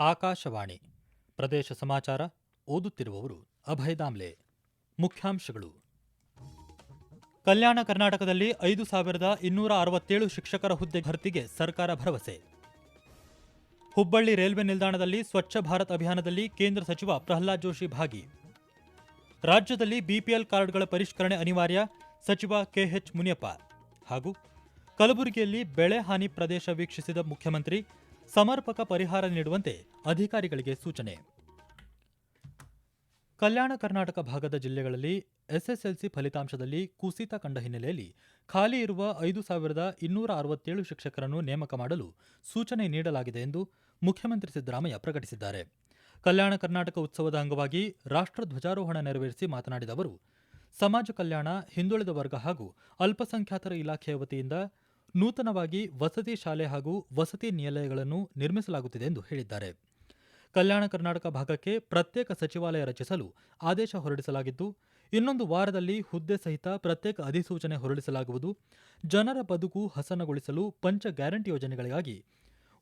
ಆಕಾಶವಾಣಿ ಪ್ರದೇಶ ಸಮಾಚಾರ ಓದುತ್ತಿರುವವರು ಅಭಯ ದಾಮ್ಲೆ. ಮುಖ್ಯಾಂಶಗಳು. ಕಲ್ಯಾಣ ಕರ್ನಾಟಕದಲ್ಲಿ ಐದು ಸಾವಿರದ ಇನ್ನೂರ ಅರವತ್ತೇಳು ಶಿಕ್ಷಕರ ಹುದ್ದೆ ಭರ್ತಿಗೆ ಸರ್ಕಾರ ಭರವಸೆ. ಹುಬ್ಬಳ್ಳಿ ರೈಲ್ವೆ ನಿಲ್ದಾಣದಲ್ಲಿ ಸ್ವಚ್ಛ ಭಾರತ್ ಅಭಿಯಾನದಲ್ಲಿ ಕೇಂದ್ರ ಸಚಿವ ಪ್ರಹ್ಲಾದ್ ಜೋಶಿ ಭಾಗಿ. ರಾಜ್ಯದಲ್ಲಿ ಬಿಪಿಎಲ್ ಕಾರ್ಡ್ಗಳ ಪರಿಷ್ಕರಣೆ ಅನಿವಾರ್ಯ, ಸಚಿವ ಕೆಎಚ್ ಮುನಿಯಪ್ಪ. ಹಾಗೂ ಕಲಬುರಗಿಯಲ್ಲಿ ಬೆಳೆ ಹಾನಿ ಪ್ರದೇಶ ವೀಕ್ಷಿಸಿದ ಮುಖ್ಯಮಂತ್ರಿ, ಸಮರ್ಪಕ ಪರಿಹಾರ ನೀಡುವಂತೆ ಅಧಿಕಾರಿಗಳಿಗೆ ಸೂಚನೆ. ಕಲ್ಯಾಣ ಕರ್ನಾಟಕ ಭಾಗದ ಜಿಲ್ಲೆಗಳಲ್ಲಿ ಎಸ್ಎಸ್ಎಲ್ಸಿ ಫಲಿತಾಂಶದಲ್ಲಿ ಕುಸಿತ ಕಂಡ ಹಿನ್ನೆಲೆಯಲ್ಲಿ ಖಾಲಿ ಇರುವ ಐದು ಸಾವಿರದ ಇನ್ನೂರ ಅರವತ್ತೇಳು ಶಿಕ್ಷಕರನ್ನು ನೇಮಕ ಮಾಡಲು ಸೂಚನೆ ನೀಡಲಾಗಿದೆ ಎಂದು ಮುಖ್ಯಮಂತ್ರಿ ಸಿದ್ದರಾಮಯ್ಯ ಪ್ರಕಟಿಸಿದ್ದಾರೆ. ಕಲ್ಯಾಣ ಕರ್ನಾಟಕ ಉತ್ಸವದ ಅಂಗವಾಗಿ ರಾಷ್ಟ್ರ ಧ್ವಜಾರೋಹಣ ನೆರವೇರಿಸಿ ಮಾತನಾಡಿದ ಅವರು, ಸಮಾಜ ಕಲ್ಯಾಣ, ಹಿಂದುಳಿದ ವರ್ಗ ಹಾಗೂ ಅಲ್ಪಸಂಖ್ಯಾತರ ಇಲಾಖೆಯ ವತಿಯಿಂದ ನೂತನವಾಗಿ ವಸತಿ ಶಾಲೆ ಹಾಗೂ ವಸತಿ ನಿಲಯಗಳನ್ನು ನಿರ್ಮಿಸಲಾಗುತ್ತಿದೆ ಎಂದು ಹೇಳಿದ್ದಾರೆ. ಕಲ್ಯಾಣ ಕರ್ನಾಟಕ ಭಾಗಕ್ಕೆ ಪ್ರತ್ಯೇಕ ಸಚಿವಾಲಯ ರಚಿಸಲು ಆದೇಶ ಹೊರಡಿಸಲಾಗಿದ್ದು, ಇನ್ನೊಂದು ವಾರದಲ್ಲಿ ಹುದ್ದೆ ಸಹಿತ ಪ್ರತ್ಯೇಕ ಅಧಿಸೂಚನೆ ಹೊರಡಿಸಲಾಗುವುದು. ಜನರ ಬದುಕು ಹಸನಗೊಳಿಸಲು ಪಂಚ ಗ್ಯಾರಂಟಿ ಯೋಜನೆಗಳಿಗಾಗಿ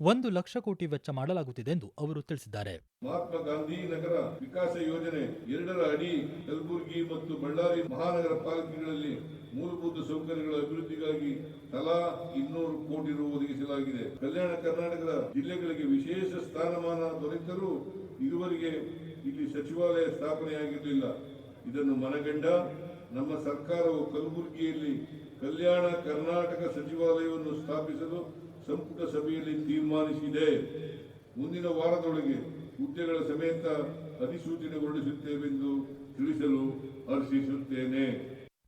ಒಂದು ಲಕ್ಷ ಕೋಟಿ ವೆಚ್ಚ ಮಾಡಲಾಗುತ್ತಿದೆ ಎಂದು ಅವರು ತಿಳಿಸಿದ್ದಾರೆ. ಮಹಾತ್ಮ ಗಾಂಧಿ ನಗರ ವಿಕಾಸ ಯೋಜನೆ ಎರಡರ ಅಡಿ ಕಲಬುರಗಿ ಮತ್ತು ಬಳ್ಳಾರಿ ಮಹಾನಗರ ಪಾಲಿಕೆಗಳಲ್ಲಿ ಮೂಲಭೂತ ಸೌಕರ್ಯಗಳ ಅಭಿವೃದ್ಧಿಗಾಗಿ ತಲಾ ಇನ್ನೂರು ಕೋಟಿ ರು ಒದಗಿಸಲಾಗಿದೆ. ಕಲ್ಯಾಣ ಕರ್ನಾಟಕದ ಜಿಲ್ಲೆಗಳಿಗೆ ವಿಶೇಷ ಸ್ಥಾನಮಾನ ದೊರೆತರೂ ಇದುವರೆಗೆ ಇಲ್ಲಿ ಸಚಿವಾಲಯ ಸ್ಥಾಪನೆಯಾಗಿರಲಿಲ್ಲ. ಇದನ್ನು ಮನಗಂಡ ನಮ್ಮ ಸರ್ಕಾರವು ಕಲಬುರಗಿಯಲ್ಲಿ ಕಲ್ಯಾಣ ಕರ್ನಾಟಕ ಸಚಿವಾಲಯವನ್ನು ಸ್ಥಾಪಿಸಲು ಸಂಪುಟ ಸಭೆಯಲ್ಲಿ ತೀರ್ಮಾನಿಸಿದೆ. ಮುಂದಿನ ವಾರದೊಳಗೆ ಹುದ್ದೆಗಳ ಸಮೇತ ಅಧಿಸೂಚನೆ ಹೊರಡಿಸುತ್ತೇವೆಂದು ತಿಳಿಸಲು ಹರ್ಷಿಸುತ್ತೇನೆ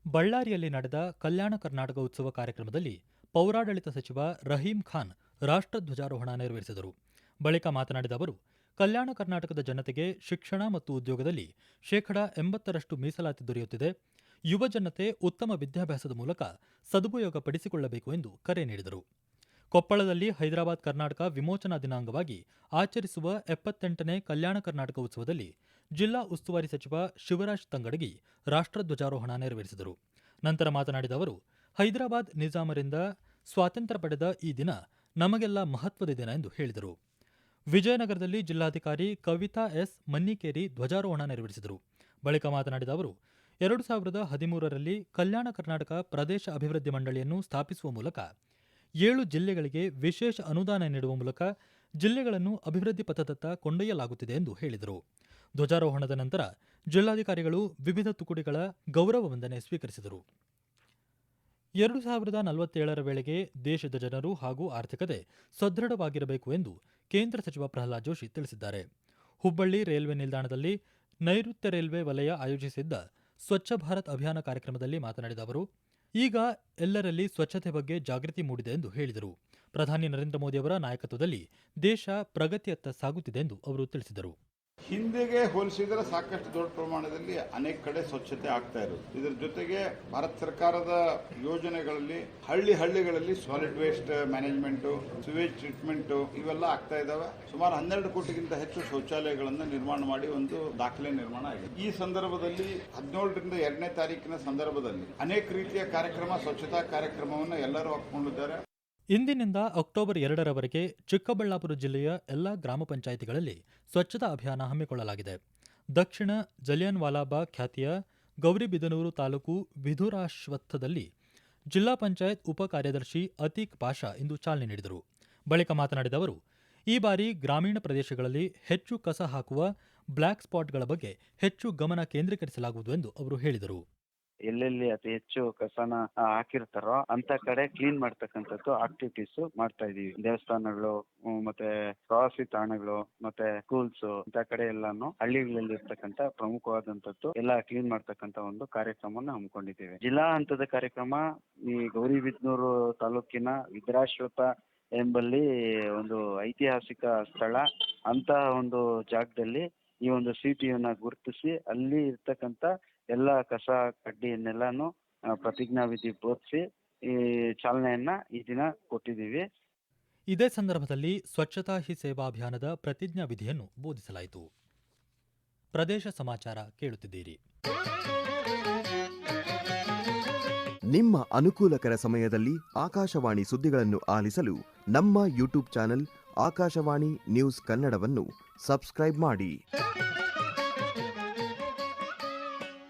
ಬಳ್ಳಾರಿಯಲ್ಲಿ ನಡೆದ ಕಲ್ಯಾಣ ಕರ್ನಾಟಕ ಉತ್ಸವ ಕಾರ್ಯಕ್ರಮದಲ್ಲಿ ಪೌರಾಡಳಿತ ಸಚಿವ ರಹೀಂ ಖಾನ್ ರಾಷ್ಟ್ರ ಧ್ವಜಾರೋಹಣ ನೆರವೇರಿಸಿದರು. ಬಳಿಕ ಮಾತನಾಡಿದ ಅವರು, ಕಲ್ಯಾಣ ಕರ್ನಾಟಕದ ಜನತೆಗೆ ಶಿಕ್ಷಣ ಮತ್ತು ಉದ್ಯೋಗದಲ್ಲಿ ಶೇಕಡಾ ಎಂಬತ್ತರಷ್ಟು ಮೀಸಲಾತಿ ದೊರೆಯುತ್ತಿದೆ. ಯುವ ಜನತೆ ಉತ್ತಮ ವಿದ್ಯಾಭ್ಯಾಸದ ಮೂಲಕ ಸದುಪಯೋಗ ಪಡಿಸಿಕೊಳ್ಳಬೇಕು ಎಂದು ಕರೆ ನೀಡಿದರು. ಕೊಪ್ಪಳದಲ್ಲಿ ಹೈದರಾಬಾದ್ ಕರ್ನಾಟಕ ವಿಮೋಚನಾ ದಿನಾಂಗವಾಗಿ ಆಚರಿಸುವ ಎಪ್ಪತ್ತೆಂಟನೇ ಕಲ್ಯಾಣ ಕರ್ನಾಟಕ ಉತ್ಸವದಲ್ಲಿ ಜಿಲ್ಲಾ ಉಸ್ತುವಾರಿ ಸಚಿವ ಶಿವರಾಜ್ ತಂಗಡಗಿ ರಾಷ್ಟ್ರಧ್ವಜಾರೋಹಣ ನೆರವೇರಿಸಿದರು. ನಂತರ ಮಾತನಾಡಿದ ಅವರು, ಹೈದರಾಬಾದ್ ನಿಜಾಮರಿಂದ ಸ್ವಾತಂತ್ರ್ಯ ಪಡೆದ ಈ ದಿನ ನಮಗೆಲ್ಲ ಮಹತ್ವದ ದಿನ ಎಂದು ಹೇಳಿದರು. ವಿಜಯನಗರದಲ್ಲಿ ಜಿಲ್ಲಾಧಿಕಾರಿ ಕವಿತಾ ಎಸ್ ಮನ್ನಿಕೇರಿ ಧ್ವಜಾರೋಹಣ ನೆರವೇರಿಸಿದರು. ಬಳಿಕ ಮಾತನಾಡಿದ ಅವರು, ಎರಡು ಸಾವಿರದ ಹದಿಮೂರರಲ್ಲಿ ಕಲ್ಯಾಣ ಕರ್ನಾಟಕ ಪ್ರದೇಶ ಅಭಿವೃದ್ಧಿ ಮಂಡಳಿಯನ್ನು ಸ್ಥಾಪಿಸುವ ಮೂಲಕ ಏಳು ಜಿಲ್ಲೆಗಳಿಗೆ ವಿಶೇಷ ಅನುದಾನ ನೀಡುವ ಮೂಲಕ ಜಿಲ್ಲೆಗಳನ್ನು ಅಭಿವೃದ್ಧಿ ಪಥದತ್ತ ಕೊಂಡೊಯ್ಯಲಾಗುತ್ತಿದೆ ಎಂದು ಹೇಳಿದರು. ಧ್ವಜಾರೋಹಣದ ನಂತರ ಜಿಲ್ಲಾಧಿಕಾರಿಗಳು ವಿವಿಧ ತುಕುಡಿಗಳ ಗೌರವ ವಂದನೆ ಸ್ವೀಕರಿಸಿದರು. ಎರಡು ಸಾವಿರದ ನಲವತ್ತೇಳರ ವೇಳೆಗೆ ದೇಶದ ಜನರು ಹಾಗೂ ಆರ್ಥಿಕತೆ ಸದೃಢವಾಗಿರಬೇಕು ಎಂದು ಕೇಂದ್ರ ಸಚಿವ ಪ್ರಹ್ಲಾದ್ ಜೋಶಿ ತಿಳಿಸಿದ್ದಾರೆ. ಹುಬ್ಬಳ್ಳಿ ರೈಲ್ವೆ ನಿಲ್ದಾಣದಲ್ಲಿ ನೈಋತ್ಯ ರೈಲ್ವೆ ವಲಯ ಆಯೋಜಿಸಿದ್ದ ಸ್ವಚ್ಛ ಭಾರತ್ ಅಭಿಯಾನ ಕಾರ್ಯಕ್ರಮದಲ್ಲಿ ಮಾತನಾಡಿದ ಅವರು ಈಗ ಎಲ್ಲರಲ್ಲಿ ಸ್ವಚ್ಛತೆ ಬಗ್ಗೆ ಜಾಗೃತಿ ಮೂಡಿದೆ ಎಂದು ಹೇಳಿದರು. ಪ್ರಧಾನಿ ನರೇಂದ್ರ ಮೋದಿಯವರ ನಾಯಕತ್ವದಲ್ಲಿ ದೇಶ ಪ್ರಗತಿಯತ್ತ ಸಾಗುತ್ತಿದೆ ಎಂದು ಅವರು ತಿಳಿಸಿದರು. ಹಿಂದೆಗೆ ಹೋಲಿಸಿದ್ರೆ ಸಾಕಷ್ಟು ದೊಡ್ಡ ಪ್ರಮಾಣದಲ್ಲಿ ಅನೇಕ ಕಡೆ ಸ್ವಚ್ಛತೆ ಆಗ್ತಾ ಇರೋದು. ಇದರ ಜೊತೆಗೆ ಭಾರತ ಸರ್ಕಾರದ ಯೋಜನೆಗಳಲ್ಲಿ ಹಳ್ಳಿ ಹಳ್ಳಿಗಳಲ್ಲಿ solid waste management sewage treatment ಇವೆಲ್ಲ ಆಗ್ತಾ ಇದಾವೆ ಸುಮಾರು ಹನ್ನೆರಡು ಕೋಟಿಗಿಂತ ಹೆಚ್ಚು ಶೌಚಾಲಯಗಳನ್ನು ನಿರ್ಮಾಣ ಮಾಡಿ ಒಂದು ದಾಖಲೆ ನಿರ್ಮಾಣ ಆಗಿದೆ. ಈ ಸಂದರ್ಭದಲ್ಲಿ ಹದಿನೇಳರಿಂದ ಎರಡನೇ ತಾರೀಕಿನ ಸಂದರ್ಭದಲ್ಲಿ ಅನೇಕ ರೀತಿಯ ಕಾರ್ಯಕ್ರಮ, ಸ್ವಚ್ಛತಾ ಕಾರ್ಯಕ್ರಮವನ್ನು ಎಲ್ಲರೂ ಹಾಕೊಂಡಿದ್ದಾರೆ ಇಂದಿನಿಂದ ಅಕ್ಟೋಬರ್ ಎರಡರವರೆಗೆ ಚಿಕ್ಕಬಳ್ಳಾಪುರ ಜಿಲ್ಲೆಯ ಎಲ್ಲಾ ಗ್ರಾಮ ಪಂಚಾಯಿತಿಗಳಲ್ಲಿ ಸ್ವಚ್ಛತಾ ಅಭಿಯಾನ ಹಮ್ಮಿಕೊಳ್ಳಲಾಗಿದೆ. ದಕ್ಷಿಣ ಜಲಿಯನ್ ವಾಲಾಬಾಗ್ ಖ್ಯಾತಿಯ ಗೌರಿಬಿದನೂರು ತಾಲೂಕು ವಿಧುರಾಶ್ವತ್ಥದಲ್ಲಿ ಜಿಲ್ಲಾ ಪಂಚಾಯತ್ ಉಪ ಕಾರ್ಯದರ್ಶಿ ಅತೀಕ್ ಪಾಷಾ ಇಂದು ಚಾಲನೆ ನೀಡಿದರು. ಬಳಿಕ ಮಾತನಾಡಿದ ಅವರು, ಈ ಬಾರಿ ಗ್ರಾಮೀಣ ಪ್ರದೇಶಗಳಲ್ಲಿ ಹೆಚ್ಚು ಕಸ ಹಾಕುವ ಬ್ಲ್ಯಾಕ್ ಸ್ಪಾಟ್ಗಳ ಬಗ್ಗೆ ಹೆಚ್ಚು ಗಮನ ಕೇಂದ್ರೀಕರಿಸಲಾಗುವುದು ಎಂದು ಅವರು ಹೇಳಿದರು. ಎಲ್ಲೆಲ್ಲಿ ಅತಿ ಹೆಚ್ಚು ಕಸನ ಹಾಕಿರ್ತಾರೋ ಅಂತ ಕಡೆ ಕ್ಲೀನ್ ಮಾಡ್ತಕ್ಕಂಥದ್ದು ಆಕ್ಟಿವಿಟೀಸ್ ಮಾಡ್ತಾ ಇದೀವಿ ದೇವಸ್ಥಾನಗಳು ಮತ್ತೆ ಪ್ರವಾಸಿ ತಾಣಗಳು, ಮತ್ತೆ ಸ್ಕೂಲ್ಸ್ ಇಂತ ಕಡೆ ಎಲ್ಲಾನು ಹಳ್ಳಿಗಳಲ್ಲಿ ಇರ್ತಕ್ಕಂತ ಪ್ರಮುಖವಾದಂತದ್ದು ಎಲ್ಲ ಕ್ಲೀನ್ ಮಾಡ್ತಕ್ಕಂತ ಒಂದು ಕಾರ್ಯಕ್ರಮವನ್ನು ಹಮ್ಮಿಕೊಂಡಿದ್ದೇವೆ. ಜಿಲ್ಲಾ ಹಂತದ ಕಾರ್ಯಕ್ರಮ, ಈ ಗೌರಿಬಿದನೂರು ತಾಲೂಕಿನ ವಿದ್ರಾಶ್ವತ ಎಂಬಲ್ಲಿ ಒಂದು ಐತಿಹಾಸಿಕ ಸ್ಥಳ ಅಂತ ಒಂದು ಜಾಗದಲ್ಲಿ ಈ ಒಂದು ಸಿಟಿಯನ್ನ ಗುರುತಿಸಿ ಅಲ್ಲಿ ಇರ್ತಕ್ಕಂಥ ಎಲ್ಲ ಕಸ ಕಡ್ಡಿಯನ್ನೆಲ್ಲಾನು ಪ್ರತಿಜ್ಞಾವಿಧಿ ಪ್ರತಿಜ್ಞಾ ವಿಧಿ ಬೋಧಿಸಿ ಈ ಚಾಲನೆಯನ್ನ ಈ ದಿನ ಕೊಟ್ಟಿದ್ದೀವಿ. ಇದೇ ಸಂದರ್ಭದಲ್ಲಿ ಸ್ವಚ್ಛತಾ ಹಿ ಸೇವಾ ಅಭಿಯಾನದ ಪ್ರತಿಜ್ಞಾ ವಿಧಿಯನ್ನು ಬೋಧಿಸಲಾಯಿತು. ಪ್ರದೇಶ ಸಮಾಚಾರ ಕೇಳುತ್ತಿದ್ದೀರಿ. ನಿಮ್ಮ ಅನುಕೂಲಕರ ಸಮಯದಲ್ಲಿ ಆಕಾಶವಾಣಿ ಸುದ್ದಿಗಳನ್ನು ಆಲಿಸಲು ನಮ್ಮ ಯೂಟ್ಯೂಬ್ ಚಾನೆಲ್ ಆಕಾಶವಾಣಿ ನ್ಯೂಸ್ ಕನ್ನಡವನ್ನು ಸಬ್ಸ್ಕ್ರೈಬ್ ಮಾಡಿ.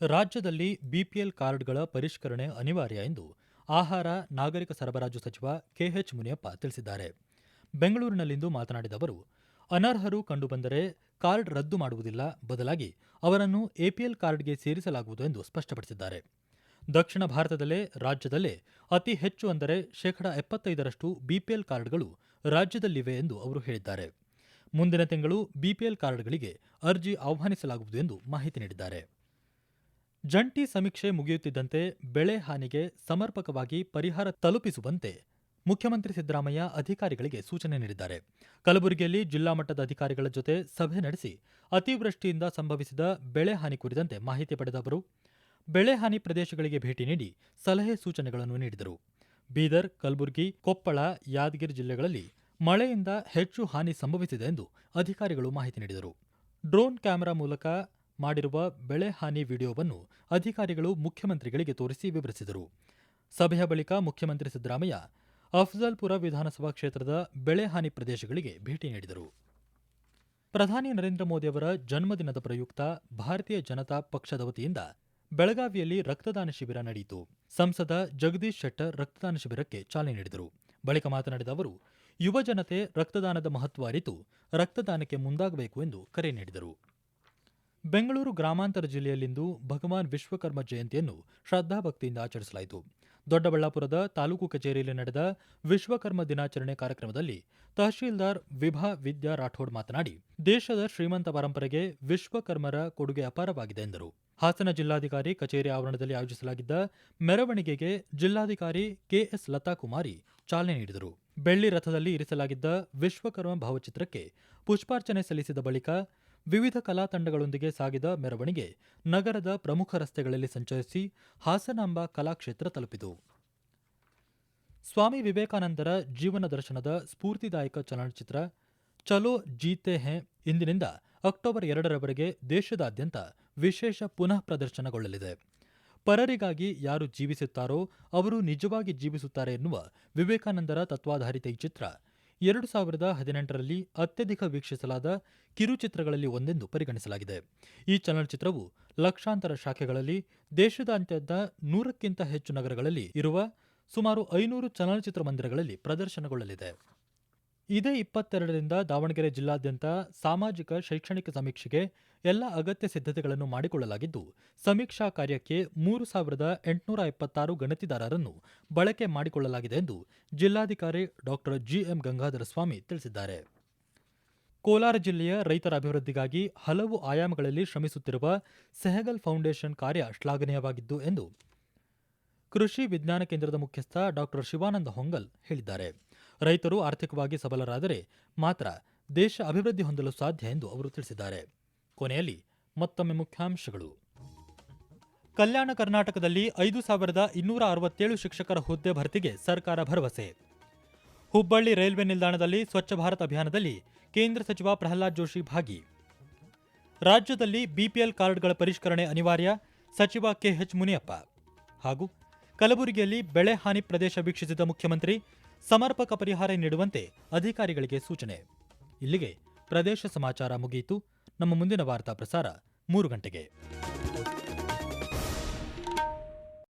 ರಾಜ್ಯದಲ್ಲಿ ಬಿಪಿಎಲ್ ಕಾರ್ಡ್ಗಳ ಪರಿಷ್ಕರಣೆ ಅನಿವಾರ್ಯ ಎಂದು ಆಹಾರ, ನಾಗರಿಕ ಸರಬರಾಜು ಸಚಿವ ಕೆಎಚ್ ಮುನಿಯಪ್ಪ ತಿಳಿಸಿದ್ದಾರೆ. ಬೆಂಗಳೂರಿನಲ್ಲಿಂದು ಮಾತನಾಡಿದ ಅವರು, ಅನರ್ಹರು ಕಂಡುಬಂದರೆ ಕಾರ್ಡ್ ರದ್ದು ಮಾಡುವುದಿಲ್ಲ, ಬದಲಾಗಿ ಅವರನ್ನು ಎಪಿಎಲ್ ಕಾರ್ಡ್ಗೆ ಸೇರಿಸಲಾಗುವುದು ಎಂದು ಸ್ಪಷ್ಟಪಡಿಸಿದ್ದಾರೆ. ದಕ್ಷಿಣ ಭಾರತದಲ್ಲೇ, ರಾಜ್ಯದಲ್ಲೇ ಅತಿ ಹೆಚ್ಚು ಅಂದರೆ ಶೇಕಡ ಎಪ್ಪತ್ತೈದರಷ್ಟು ಬಿಪಿಎಲ್ ಕಾರ್ಡ್ಗಳು ರಾಜ್ಯದಲ್ಲಿವೆ ಎಂದು ಅವರು ಹೇಳಿದ್ದಾರೆ. ಮುಂದಿನ ತಿಂಗಳು ಬಿಪಿಎಲ್ ಕಾರ್ಡ್ಗಳಿಗೆ ಅರ್ಜಿ ಆಹ್ವಾನಿಸಲಾಗುವುದು ಎಂದು ಮಾಹಿತಿ ನೀಡಿದ್ದಾರೆ. ಜಂಟಿ ಸಮೀಕ್ಷೆ ಮುಗಿಯುತ್ತಿದ್ದಂತೆ ಬೆಳೆ ಹಾನಿಗೆ ಸಮರ್ಪಕವಾಗಿ ಪರಿಹಾರ ತಲುಪಿಸುವಂತೆ ಮುಖ್ಯಮಂತ್ರಿ ಸಿದ್ದರಾಮಯ್ಯ ಅಧಿಕಾರಿಗಳಿಗೆ ಸೂಚನೆ ನೀಡಿದ್ದಾರೆ. ಕಲಬುರಗಿಯಲ್ಲಿ ಜಿಲ್ಲಾ ಮಟ್ಟದ ಅಧಿಕಾರಿಗಳ ಜೊತೆ ಸಭೆ ನಡೆಸಿ ಅತಿವೃಷ್ಟಿಯಿಂದ ಸಂಭವಿಸಿದ ಬೆಳೆ ಹಾನಿ ಕುರಿತಂತೆ ಮಾಹಿತಿ ಪಡೆದ ಅವರು ಬೆಳೆ ಹಾನಿ ಪ್ರದೇಶಗಳಿಗೆ ಭೇಟಿ ನೀಡಿ ಸಲಹೆ ಸೂಚನೆಗಳನ್ನು ನೀಡಿದರು. ಬೀದರ್, ಕಲಬುರಗಿ, ಕೊಪ್ಪಳ, ಯಾದಗಿರಿ ಜಿಲ್ಲೆಗಳಲ್ಲಿ ಮಳೆಯಿಂದ ಹೆಚ್ಚು ಹಾನಿ ಸಂಭವಿಸಿದೆ ಎಂದು ಅಧಿಕಾರಿಗಳು ಮಾಹಿತಿ ನೀಡಿದರು. ಡ್ರೋನ್ ಕ್ಯಾಮೆರಾ ಮೂಲಕ ಮಾಡಿರುವ ಬೆಳೆ ಹಾನಿ ವಿಡಿಯೋವನ್ನು ಅಧಿಕಾರಿಗಳು ಮುಖ್ಯಮಂತ್ರಿಗಳಿಗೆ ತೋರಿಸಿ ವಿವರಿಸಿದರು. ಸಭೆಯ ಬಳಿಕ ಮುಖ್ಯಮಂತ್ರಿ ಸಿದ್ದರಾಮಯ್ಯ ಅಫ್ಜಲ್ಪುರ ವಿಧಾನಸಭಾ ಕ್ಷೇತ್ರದ ಬೆಳೆ ಹಾನಿ ಪ್ರದೇಶಗಳಿಗೆ ಭೇಟಿ ನೀಡಿದರು. ಪ್ರಧಾನಿ ನರೇಂದ್ರ ಮೋದಿಯವರ ಜನ್ಮದಿನದ ಪ್ರಯುಕ್ತ ಭಾರತೀಯ ಜನತಾ ಪಕ್ಷದ ವತಿಯಿಂದ ಬೆಳಗಾವಿಯಲ್ಲಿ ರಕ್ತದಾನ ಶಿಬಿರ ನಡೆಯಿತು. ಸಂಸದ ಜಗದೀಶ್ ಶೆಟ್ಟರ್ ರಕ್ತದಾನ ಶಿಬಿರಕ್ಕೆ ಚಾಲನೆ ನೀಡಿದರು. ಬಳಿಕ ಮಾತನಾಡಿದ ಅವರು, ಯುವ ಜನತೆ ರಕ್ತದಾನದ ಮಹತ್ವ ಅರಿತು ರಕ್ತದಾನಕ್ಕೆ ಮುಂದಾಗಬೇಕು ಎಂದು ಕರೆ ನೀಡಿದರು. ಬೆಂಗಳೂರು ಗ್ರಾಮಾಂತರ ಜಿಲ್ಲೆಯಲ್ಲಿಂದು ಭಗವಾನ್ ವಿಶ್ವಕರ್ಮ ಜಯಂತಿಯನ್ನು ಶ್ರದ್ಧಾಭಕ್ತಿಯಿಂದ ಆಚರಿಸಲಾಯಿತು. ದೊಡ್ಡಬಳ್ಳಾಪುರದ ತಾಲೂಕು ಕಚೇರಿಯಲ್ಲಿ ನಡೆದ ವಿಶ್ವಕರ್ಮ ದಿನಾಚರಣೆ ಕಾರ್ಯಕ್ರಮದಲ್ಲಿ ತಹಶೀಲ್ದಾರ್ ವಿಭಾ ವಿದ್ಯಾ ರಾಠೋಡ್ ಮಾತನಾಡಿ, ದೇಶದ ಶ್ರೀಮಂತ ಪರಂಪರೆಗೆ ವಿಶ್ವಕರ್ಮರ ಕೊಡುಗೆ ಅಪಾರವಾಗಿದೆ ಎಂದರು. ಹಾಸನ ಜಿಲ್ಲಾಧಿಕಾರಿ ಕಚೇರಿ ಆವರಣದಲ್ಲಿ ಆಯೋಜಿಸಲಾಗಿದ್ದ ಮೆರವಣಿಗೆಗೆ ಜಿಲ್ಲಾಧಿಕಾರಿ ಕೆಎಸ್ ಲತಾ ಕುಮಾರಿ ಚಾಲನೆ ನೀಡಿದರು. ಬೆಳ್ಳಿ ರಥದಲ್ಲಿ ಇರಿಸಲಾಗಿದ್ದ ವಿಶ್ವಕರ್ಮ ಭಾವಚಿತ್ರಕ್ಕೆ ಪುಷ್ಪಾರ್ಚನೆ ಸಲ್ಲಿಸಿದ ಬಳಿಕ ವಿವಿಧ ಕಲಾ ತಂಡಗಳೊಂದಿಗೆ ಸಾಗಿದ ಮೆರವಣಿಗೆ ನಗರದ ಪ್ರಮುಖ ರಸ್ತೆಗಳಲ್ಲಿ ಸಂಚರಿಸಿ ಹಾಸನಾಂಬ ಕಲಾಕ್ಷೇತ್ರ ತಲುಪಿತು. ಸ್ವಾಮಿ ವಿವೇಕಾನಂದರ ಜೀವನ ದರ್ಶನದ ಸ್ಫೂರ್ತಿದಾಯಕ ಚಲನಚಿತ್ರ ಚಲೋ ಜೀತೆ ಹೇ ಇಂದಿನಿಂದ ಅಕ್ಟೋಬರ್ ಎರಡರವರೆಗೆ ದೇಶದಾದ್ಯಂತ ವಿಶೇಷ ಪುನಃ ಪ್ರದರ್ಶನಗೊಳ್ಳಲಿದೆ. ಪರರಿಗಾಗಿ ಯಾರು ಜೀವಿಸುತ್ತಾರೋ ಅವರು ನಿಜವಾಗಿ ಜೀವಿಸುತ್ತಾರೆ ಎನ್ನುವ ವಿವೇಕಾನಂದರ ತತ್ವಾಧಾರಿತ ಈ ಚಿತ್ರ ಎರಡು ಸಾವಿರದ ಹದಿನೆಂಟರಲ್ಲಿ ಅತ್ಯಧಿಕ ವೀಕ್ಷಿಸಲಾದ ಕಿರುಚಿತ್ರಗಳಲ್ಲಿ ಒಂದೆಂದು ಪರಿಗಣಿಸಲಾಗಿದೆ. ಈ ಚಲನಚಿತ್ರವು ಲಕ್ಷಾಂತರ ಶಾಖೆಗಳಲ್ಲಿ ದೇಶದಾದ್ಯಂತ ನೂರಕ್ಕಿಂತ ಹೆಚ್ಚು ನಗರಗಳಲ್ಲಿ ಇರುವ ಸುಮಾರು ಐನೂರು ಚಲನಚಿತ್ರ ಮಂದಿರಗಳಲ್ಲಿ ಪ್ರದರ್ಶನಗೊಳ್ಳಲಿದೆ. ಇದೇ ಇಪ್ಪತ್ತೆರಡರಿಂದ ದಾವಣಗೆರೆ ಜಿಲ್ಲಾದ್ಯಂತ ಸಾಮಾಜಿಕ, ಶೈಕ್ಷಣಿಕ ಸಮೀಕ್ಷೆಗೆ ಎಲ್ಲ ಅಗತ್ಯ ಸಿದ್ಧತೆಗಳನ್ನು ಮಾಡಿಕೊಳ್ಳಲಾಗಿದ್ದು, ಸಮೀಕ್ಷಾ ಕಾರ್ಯಕ್ಕೆ ಮೂರು ಸಾವಿರದ ಎಂಟುನೂರ ಎಪ್ಪತ್ತಾರು ಗಣತಿದಾರರನ್ನು ಬಳಕೆ ಮಾಡಿಕೊಳ್ಳಲಾಗಿದೆ ಎಂದು ಜಿಲ್ಲಾಧಿಕಾರಿ ಡಾಕ್ಟರ್ ಜಿಎಂ ಗಂಗಾಧರ ಸ್ವಾಮಿ ತಿಳಿಸಿದ್ದಾರೆ. ಕೋಲಾರ ಜಿಲ್ಲೆಯ ರೈತರ ಅಭಿವೃದ್ಧಿಗಾಗಿ ಹಲವು ಆಯಾಮಗಳಲ್ಲಿ ಶ್ರಮಿಸುತ್ತಿರುವ ಸೆಹಗಲ್ ಫೌಂಡೇಶನ್ ಕಾರ್ಯ ಶ್ಲಾಘನೀಯವಾಗಿದ್ದು ಎಂದು ಕೃಷಿ ವಿಜ್ಞಾನ ಕೇಂದ್ರದ ಮುಖ್ಯಸ್ಥ ಡಾಕ್ಟರ್ ಶಿವಾನಂದ ಹೊಂಗಲ್ ಹೇಳಿದ್ದಾರೆ. ರೈತರು ಆರ್ಥಿಕವಾಗಿ ಸಬಲರಾದರೆ ಮಾತ್ರ ದೇಶ ಅಭಿವೃದ್ಧಿ ಹೊಂದಲು ಸಾಧ್ಯ ಎಂದು ಅವರು ತಿಳಿಸಿದ್ದಾರೆ. ಕೊನೆಯಲ್ಲಿ ಮತ್ತೊಮ್ಮೆ ಮುಖ್ಯಾಂಶಗಳು. ಕಲ್ಯಾಣ ಕರ್ನಾಟಕದಲ್ಲಿ ಐದು ಸಾವಿರದ ಇನ್ನೂರ ಅರವತ್ತೇಳು ಶಿಕ್ಷಕರ ಹುದ್ದೆ ಭರ್ತಿಗೆ ಸರ್ಕಾರ ಭರವಸೆ. ಹುಬ್ಬಳ್ಳಿ ರೈಲ್ವೆ ನಿಲ್ದಾಣದಲ್ಲಿ ಸ್ವಚ್ಛ ಭಾರತ್ ಅಭಿಯಾನದಲ್ಲಿ ಕೇಂದ್ರ ಸಚಿವ ಪ್ರಹ್ಲಾದ್ ಜೋಶಿ ಭಾಗಿ. ರಾಜ್ಯದಲ್ಲಿ ಬಿಪಿಎಲ್ ಕಾರ್ಡ್ಗಳ ಪರಿಷ್ಕರಣೆ ಅನಿವಾರ್ಯ, ಸಚಿವ ಕೆಎಚ್ ಮುನಿಯಪ್ಪ. ಹಾಗೂ ಕಲಬುರಗಿಯಲ್ಲಿ ಬೆಳೆ ಹಾನಿ ಪ್ರದೇಶ ವೀಕ್ಷಿಸಿದ ಮುಖ್ಯಮಂತ್ರಿ ಸಮರ್ಪಕ ಪರಿಹಾರ ನೀಡುವಂತೆ ಅಧಿಕಾರಿಗಳಿಗೆ ಸೂಚನೆ. ಇಲ್ಲಿಗೆ ಪ್ರದೇಶ ಸಮಾಚಾರ ಮುಗಿಯಿತು. ನಮ್ಮ ಮುಂದಿನ ವಾರ್ತಾ ಪ್ರಸಾರ ಮೂರು ಗಂಟೆಗೆ.